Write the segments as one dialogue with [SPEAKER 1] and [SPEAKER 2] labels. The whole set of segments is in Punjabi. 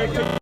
[SPEAKER 1] Thank you.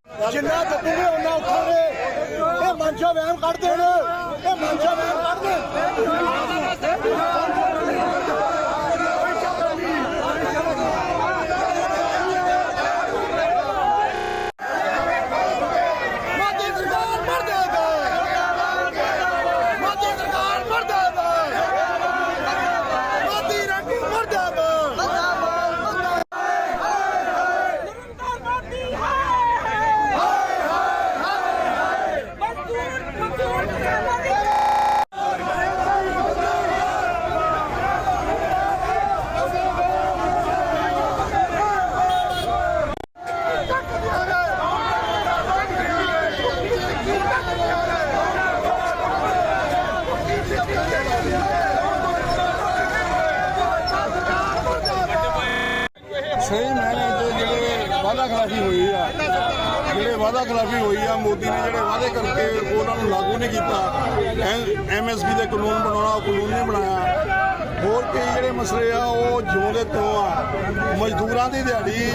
[SPEAKER 1] ਖਿਲਾਫੀ ਹੋਈ ਆ। ਜਿਹੜੇ ਵਾਅਦਾ ਖਿਲਾਫੀ ਹੋਈ ਆ, ਮੋਦੀ ਨੇ ਜਿਹੜੇ ਵਾਅਦੇ ਕਰਕੇ ਉਹਨਾਂ ਨੂੰ ਲਾਗੂ ਨਹੀਂ ਕੀਤਾ। ਐਮਐਸਪੀ ਦੇ ਕਾਨੂੰਨ ਬਣਾਉਣਾ, ਉਹ ਕਾਨੂੰਨ ਨਹੀਂ ਬਣਾਇਆ। ਹੋਰ ਕਈ ਜਿਹੜੇ ਮਸਲੇ ਆ ਉਹ ਜਿਉਂਦੇ ਤੋਂ ਆ। ਮਜ਼ਦੂਰਾਂ ਦੀ ਦਿਹਾੜੀ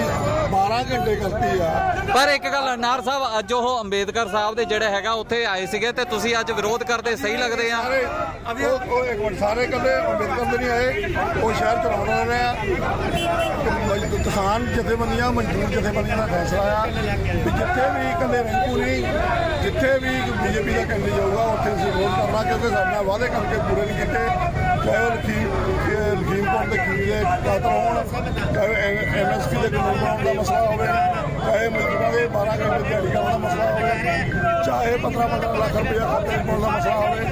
[SPEAKER 1] 12 ਘੰਟੇ ਕਰਤੀ ਆ।
[SPEAKER 2] ਪਰ ਇੱਕ ਗੱਲ ਅਨਾਰ ਸਾਹਿਬ ਅੱਜ ਉਹ ਅੰਬੇਦਕਰ ਸਾਹਿਬ ਦੇ ਜਿਹੜੇ ਹੈਗਾ ਉੱਥੇ ਆਏ ਸੀਗੇ ਤੇ ਤੁਸੀਂ ਅੱਜ ਵਿਰੋਧ ਕਰਦੇ ਸਹੀ ਲੱਗਦੇ ਆ?
[SPEAKER 1] ਸਾਰੇ ਉਹ ਉਹ ਇੱਕ ਮਿੰਟ ਸਾਰੇ ਕੱਲੇ ਅੰਬੇਦਕਰ ਦੇ ਨਹੀਂ ਆਏ ਉਹ ਸ਼ਹਿਰ ਚਲਾਉਣ ਰਹੇ। ਆ ਮਜ਼ਦੂਰ ਕਿਸਾਨ ਜਥੇਬੰਦੀਆਂ ਮਜ਼ਦੂਰ ਜਥੇਬੰਦੀਆਂ ਦਾ ਫੈਸਲਾ ਆ। ਵੀ ਜਿੱਥੇ ਵੀ ਕੱਲੇ ਰੰਗੂ ਨਹੀਂ ਜਿੱਥੇ ਵੀ ਬੀਜੇਪੀ ਦਾ ਕੈਂਡੀਡੇਟ ਜਾਊਗਾ ਉੱਥੇ ਅਸੀਂ ਵੋਟ ਕਰਨਾ ਕਿਉਂਕਿ ਸਾਡੇ ਨਾਲ ਵਾਅਦੇ ਕਰਕੇ ਪੂਰੇ ਨਹੀਂ ਕੀਤੇ। ਚਾਹੇ ਉਹ ਲਖੀਮ ਲਖੀਮਪੁਰ ਦੇ ਖੀਰ ਦੇ ਕਾਤਲ ਹੋਣ? ਚਾਹੇ ਐਮਐਸਪੀ ਦੇ ਕਾਨੂੰਨ ਬਣਾਉਣ ਦਾ ਮਸਲਾ ਹੋਵੇ, ਚਾਹੇ ਮਜ਼ਦੂਰਾਂ ਦੇ 12 ਘੰਟੇ ਦਿਹਾੜੀ ਕਰਨ ਦਾ ਮਸਲਾ ਹੋਵੇ, ਚਾਹੇ 15 15 ਲੱਖ ਰੁਪਇਆ ਖਾਤੇ ਪਾਉਣ ਦਾ ਮਸਲਾ ਹੋਵੇ,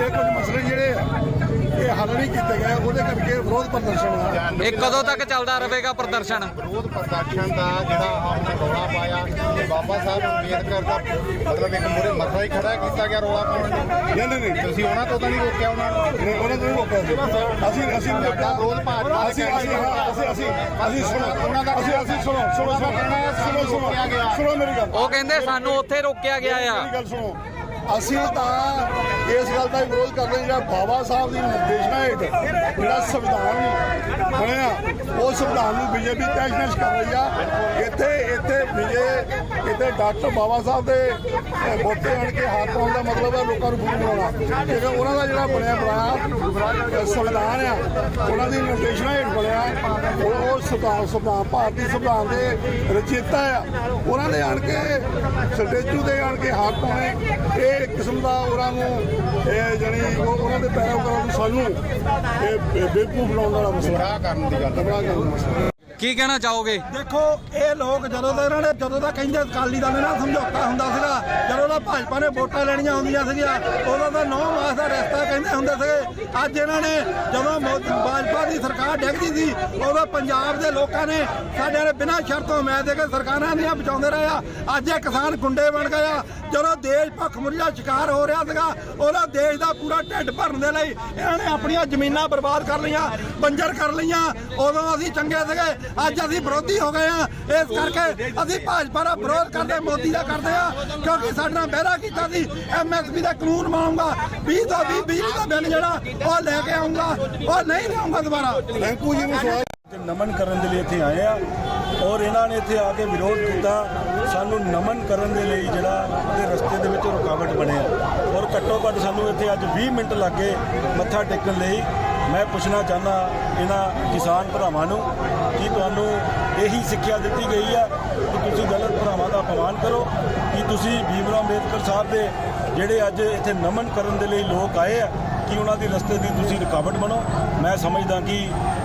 [SPEAKER 1] ਇਹ ਕੁਝ ਮਸਲੇ ਜਿਹੜੇ ਆ ਇਹ ਹੱਲ ਨਹੀਂ ਕੀਤੇ ਗਏ ਉਹਦੇ ਕਰਕੇ ਵਿਰੋਧ ਪ੍ਰਦਰਸ਼ਨ ਆ
[SPEAKER 2] ਇਹ ਕਦੋਂ ਤੱਕ ਚੱਲਦਾ ਰਹੇਗਾ ਪ੍ਰਦਰਸ਼ਨ?
[SPEAKER 3] ਵਿਰੋਧ ਪ੍ਰਦਰਸ਼ਨ ਦਾ ਜਿਹੜਾ ਆਪਣਾ ਰੌਲਾ ਪਾਇਆ ਬਾਬਾ ਸਾਹਿਬ ਅੰਬੇਦਕਰ ਦਾ ਮਤਲਬ ਇੱਕ ਮੂਰੇ ਮਸਲਾ ਹੀ ਖੜਾ ਕੀਤਾ ਗਿਆ ਰੌਲਾ ਪਾਉਣ ਲਈ
[SPEAKER 1] ਨਹੀਂ ਨਹੀਂ ਨਹੀਂ।
[SPEAKER 3] ਤੁਸੀਂ ਉਹਨਾਂ ਤੋਂ ਤਾਂ ਨਹੀਂ ਰੋਕਿਆ ਉਹਨਾਂ ਨੂੰ?
[SPEAKER 1] ਨਹੀਂ, ਉਹਨਾਂ ਨੂੰ ਨਹੀਂ ਰੋਕਿਆ ਸੀ। ਅਸੀਂ ਅਸੀਂ ਨਹੀਂ
[SPEAKER 3] ਸਾਡਾ ਵਿਰੋਧ ਭਾਜਪਾ ਦੇ
[SPEAKER 1] ਅਸੀਂ ਅਸੀਂ ਹਾਂ, ਅਸੀਂ ਅਸੀਂ ਅਸੀਂ ਸੁਣੋ
[SPEAKER 3] ਉਹਨਾਂ ਦਾ
[SPEAKER 1] ਅਸੀਂ ਅਸੀਂ ਸੁਣੋ ਸੁਣੋ
[SPEAKER 3] ਉਹਨਾਂ ਦਾ ਕਹਿਣਾ ਹੈ
[SPEAKER 1] ਸੁਣੋ
[SPEAKER 3] ਸਾਨੂੰ
[SPEAKER 1] ਸੁਣੋ
[SPEAKER 3] ਰੋਕਿਆ ਗਿਆ।
[SPEAKER 1] ਸੁਣੋ ਮੇਰੀ ਗੱਲ।
[SPEAKER 2] ਉਹ ਕਹਿੰਦੇ ਸਾਨੂੰ ਉੱਥੇ ਰੋਕਿਆ ਗਿਆ ਆ।
[SPEAKER 1] ਮੇਰੀ ਗੱਲ ਸੁਣੋ। ਅਸੀਂ ਤਾਂ ਇਸ ਗੱਲ ਦਾ ਵਿਰੋਧ ਕਰਦੇ ਜਿਹੜਾ ਬਾਬਾ ਸਾਹਿਬ ਦੀ ਨਿਰਦੇਸ਼ਨਾ ਹੇਠ ਜਿਹੜਾ ਸੰਵਿਧਾਨ ਬਣਿਆ। ਉਹ ਸੰਵਿਧਾਨ ਨੂੰ ਬੀਜੇਪੀ ਤੈਸ਼ਨਸ਼ ਕਰ ਰਹੀ ਆ। ਇੱਥੇ ਇੱਥੇ ਵਿਜੇ ਇੱਥੇ ਡਾਕਟਰ ਬਾਬਾ ਸਾਹਿਬ ਦੇ ਵੋਟੇ ਆਣ ਕੇ ਹੱਥ ਪਾਉਣ ਦਾ ਮਤਲਬ ਹੈ ਲੋਕਾਂ ਨੂੰ ਬੁਰੀ ਬਣਾਉਣਾ ਕਿਉਂਕਿ ਉਹਨਾਂ ਦਾ ਜਿਹੜਾ ਬਣਿਆ ਬਣਾਇਆ ਸੰਵਿਧਾਨ ਆ, ਉਹਨਾਂ ਦੀ ਨਿਰਦੇਸ਼ਨਾ ਹੇਠ ਬਣਿਆ। ਉਹ ਸੰਵਿਧਾਨ ਸੰਵਿਧਾਨ, ਭਾਰਤੀ ਸੰਵਿਧਾਨ ਦੇ ਰਚੇਤਾ ਆ। ਉਹਨਾਂ ਦੇ ਆਣ ਕੇ, ਸਟੇਚੂ ਦੇ ਆਣ ਕੇ ਹੱਥ ਪਾਉਣੇ, ਇਹ ਕਿਸਮ ਦਾ ਉਹਨਾਂ ਨੂੰ ਇਹ ਜਣੀ ਉਹਨਾਂ ਦੇ ਪੈਰੋਕਾਰਾਂ ਨੂੰ ਸਾਨੂੰ ਇਹ ਬੇਵਕੂਫ ਬਣਾਉਣ ਵਾਲਾ ਮਸਲਾ।
[SPEAKER 3] ਕਰਨ ਦੀ ਗੱਲ
[SPEAKER 1] ਗੁੰਮਰਾਹ ਕਰਨ ਮਸਲਾ।
[SPEAKER 2] ਕੀ ਕਹਿਣਾ ਚਾਹੋਗੇ?
[SPEAKER 4] ਦੇਖੋ ਇਹ ਲੋਕ ਜਦੋਂ ਦਾ ਇਹਨਾਂ ਨੇ ਜਦੋਂ ਦਾ ਕਹਿੰਦੇ ਅਕਾਲੀ ਦਲ ਨੇ ਨਾ ਸਮਝੌਤਾ ਹੁੰਦਾ ਸੀਗਾ ਜਦੋਂ ਭਾਜਪਾ ਨੇ ਵੋਟਾਂ ਲੈਣੀਆਂ ਹੁੰਦੀਆਂ ਸੀਗੀਆਂ। ਉਦੋਂ ਤਾਂ 9 ਮਾਸ ਦਾ ਰਸਤਾ ਕਹਿੰਦੇ ਹੁੰਦੇ ਸੀਗੇ। ਅੱਜ ਇਹਨਾਂ ਨੇ ਜਦੋਂ ਮੋ- ਭਾਜਪਾ ਦੀ ਸਰਕਾਰ ਡਿੱਗਦੀ ਸੀ, ਉਦੋਂ ਪੰਜਾਬ ਦੇ ਲੋਕਾਂ ਨੇ ਸਾਡੇ ਨੇ ਬਿਨਾਂ ਸ਼ਰਤੋਂ ਮੈਂ ਦੇ ਕੇ ਸਰਕਾਰਾਂ ਦੀਆਂ ਬਚਾਉਂਦੇ ਰਹੇ ਆ। ਅੱਜ ਇਹ ਕਿਸਾਨ ਗੁੰਡੇ ਬਣ ਗਏ ਆ। ਜਦੋਂ ਦੇਸ਼ ਭੁੱਖਮਰੀ ਸ਼ਿਕਾਰ ਹੋ ਰਿਹਾ ਸੀਗਾ ਉਹਦਾ ਦੇਸ਼ ਦਾ ਪੂਰਾ ਢਿੱਡ ਭਰਨ ਦੇ ਲਈ ਇਹਨਾਂ ਨੇ ਆਪਣੀਆਂ ਜ਼ਮੀਨਾਂ ਬਰਬਾਦ ਕਰ ਲਈਆਂ, ਬੰਜਰ ਕਰ ਲਈਆਂ ਉਦੋਂ ਅਸੀਂ ਚੰਗੇ ਸੀਗੇ ਅੱਜ ਅਸੀਂ ਵਿਰੋਧੀ ਹੋ ਗਏ ਆ ਇਸ ਕਰਕੇ ਅਸੀਂ ਭਾਜਪਾ ਦਾ ਵਿਰੋਧ ਕਰਦੇ ਮੋਦੀ ਦਾ ਕਰਦੇ ਆ ਕਿਉਂਕਿ ਸਾਡੇ ਨਾਲ ਬਹਿਰਾ ਕੀਤਾ ਸੀ। ਐਮਐਸਪੀ ਦਾ ਕਾਨੂੰਨ ਬਣਾਉਂਗਾ 20 ਤੋਂ 20 ਬਿਜਲੀ ਦਾ ਬਿੱਲ ਜਿਹੜਾ ਉਹ ਲੈ ਕੇ ਆਉਂਗਾ ਉਹ ਨਹੀਂ ਲਿਆਉਂਗਾ ਦੁਬਾਰਾ।
[SPEAKER 1] ਰੈਂਕੂ ਜੀ ਨੂੰ ਸਵਾਲ
[SPEAKER 5] ਨਮਨ ਕਰਨ ਦੇ ਲਈ ਇੱਥੇ ਆਏ ਆ ਔਰ ਇਹਨਾਂ ਨੇ ਇੱਥੇ ਆ ਕੇ ਵਿਰੋਧ ਕੀਤਾ। ਸਾਨੂੰ ਨਮਨ ਕਰਨ ਦੇ ਲਈ ਜਿਹੜਾ ਉਹਦੇ ਰਸਤੇ ਦੇ ਵਿੱਚ ਰੁਕਾਵਟ ਬਣਿਆ ਔਰ ਘੱਟੋ ਘੱਟ ਸਾਨੂੰ ਇੱਥੇ ਅੱਜ 20 ਮਿੰਟ ਲੱਗੇ ਮੱਥਾ ਟੇਕਣ ਲਈ। ਮੈਂ ਪੁੱਛਣਾ ਚਾਹੁੰਦਾ ਇਹਨਾਂ ਕਿਸਾਨ ਭਰਾਵਾਂ ਨੂੰ ਕਿ ਤੁਹਾਨੂੰ ਇਹੀ ਸਿੱਖਿਆ ਦਿੱਤੀ ਗਈ ਆ ਕਿ ਤੁਸੀਂ ਗਲਤ ਭਰਾਵਾਂ ਦਾ ਅਪਮਾਨ ਕਰੋ, ਕਿ ਤੁਸੀਂ ਭੀਮ ਅੰਬੇਦਕਰ ਸਾਹਿਬ ਦੇ ਜਿਹੜੇ ਅੱਜ ਇੱਥੇ ਨਮਨ ਕਰਨ ਦੇ ਲਈ ਲੋਕ ਆਏ ਆ, ਕਿ ਉਹਨਾਂ ਦੀ ਰਸਤੇ ਦੀ ਤੁਸੀਂ ਰੁਕਾਵਟ ਬਣੋ। ਮੈਂ ਸਮਝਦਾ ਕਿ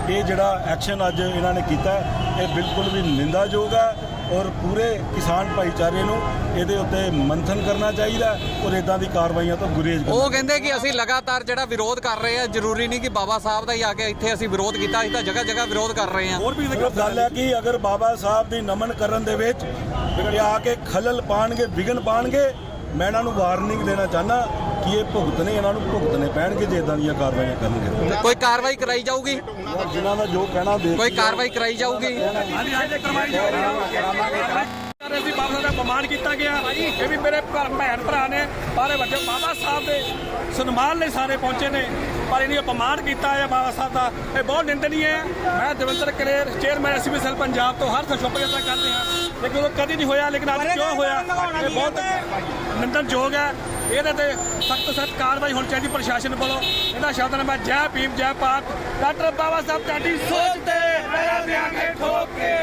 [SPEAKER 5] ਇਹ ਜਿਹੜਾ ਐਕਸ਼ਨ ਅੱਜ ਇਹਨਾਂ ਨੇ ਕੀਤਾ, ਇਹ ਬਿਲਕੁਲ ਵੀ ਨਿੰਦਾਯੋਗ ਹੈ ਔਰ ਪੂਰੇ ਕਿਸਾਨ ਭਾਈਚਾਰੇ ਨੂੰ ਇਹਦੇ ਉੱਤੇ ਮੰਥਨ ਕਰਨਾ ਚਾਹੀਦਾ ਔਰ ਇਦਾਂ ਦੀ ਕਾਰਵਾਈਆਂ ਤੋਂ ਗੁਰੇਜ਼
[SPEAKER 2] ਉਹ ਕਹਿੰਦੇ ਕਿ ਅਸੀਂ ਲਗਾਤਾਰ ਜਿਹੜਾ ਵਿਰੋਧ ਕਰ ਰਹੇ ਆ ਜ਼ਰੂਰੀ ਨਹੀਂ ਕਿ ਬਾਬਾ ਸਾਹਿਬ ਦਾ ਹੀ ਆ ਕੇ ਇੱਥੇ ਅਸੀਂ ਵਿਰੋਧ ਕੀਤਾ ਅਸੀਂ ਤਾਂ ਜਗ੍ਹਾ ਜਗ੍ਹਾ ਵਿਰੋਧ ਕਰ ਰਹੇ ਆ
[SPEAKER 5] ਹੋਰ ਵੀ ਗੱਲ ਹੈ ਕਿ ਅਗਰ ਬਾਬਾ ਸਾਹਿਬ ਦੀ ਨਮਨ ਕਰਨ ਦੇ ਵਿੱਚ ਆ ਕੇ ਖਲਲ ਪਾਣਗੇ ਵਿਗਨ ਪਾਣਗੇ ਮੈਂ ਇਹਨਾਂ ਨੂੰ ਵਾਰਨਿੰਗ ਦੇਣਾ ਚਾਹਨਾ ਕਿ ਇਹ ਭੁਗਤਣੇ ਇਹਨਾਂ ਨੂੰ ਭੁਗਤਣੇ ਪੈਣਗੇ ਜੇ ਇਦਾਂ ਦੀਆਂ ਕਾਰਵਾਈਆਂ ਕਰਨਗੇ?
[SPEAKER 2] ਕੋਈ ਕਾਰਵਾਈ ਕਰਾਈ ਜਾਊਗੀ?
[SPEAKER 5] ਜਿਨ੍ਹਾਂ ਦਾ ਜੋ ਕਹਿਣਾ ਦੇ
[SPEAKER 2] ਕੋਈ ਕਾਰਵਾਈ ਕਰਾਈ ਜਾਊਗੀ?
[SPEAKER 6] ਹਾਂਜੀ ਹਾਂਜੀ ਕਰਵਾਈ ਜਾਊਗੀ। ਅਸੀਂ ਬਾਬਾ ਦਾ ਅਪਮਾਨ ਕੀਤਾ ਗਿਆ। ਇਹ ਵੀ ਮੇਰੇ ਭੈਣ ਭਰਾ ਨੇ ਬਾਰੇ ਵੱਡੇ ਬਾਬਾ ਸਾਹਿਬ ਦੇ ਸਨਮਾਨ ਲਈ ਸਾਰੇ ਪਹੁੰਚੇ ਨੇ। ਪਰ ਇਹਨੇ ਅਪਮਾਨ ਕੀਤਾ ਹੈ ਬਾਬਾ ਸਾਹਿਬ ਦਾ। ਇਹ ਬਹੁਤ ਨਿੰਦਨੀय ਹੈ ਮੈਂ Davinder Kaler chairman SB cell Punjab ਤੋਂ ਹਰ ਸ਼ੋਭਾ ਯਾਤਰਾ ਕਰਦੇ ਹਾਂ। ਲੇਕਿਨ ਉਹ ਕਦੀ ਨਹੀਂ ਹੋਇਆ ਲੇਕਿਨ ਅੱਜ ਕਿਉਂ ਹੋਇਆ? ਇਹ ਬਹੁਤ ਨਿੰਦਨਯੋਗ ਹੈ। ਇਹਦੇ ਤੇ ਸਖਤ ਸਖਤ ਕਾਰਵਾਈ ਹੋਣੀ ਚਾਹੀਦੀ ਪ੍ਰਸ਼ਾਸਨ ਵੱਲੋਂ। ਇਹਦਾ ਸ਼ਬਦ ਨੇ ਮੈਂ ਜੈ ਭੀਮ ਜੈ ਭਾਰਤ। ਡਾਕਟਰ ਬਾਬਾ ਸਾਹਿਬ ਤੁਹਾਡੀ ਸੋਚ ਤੇ ਮੇਰਾ ਦਿਆਂਗੇ ਠੋਕ ਕੇ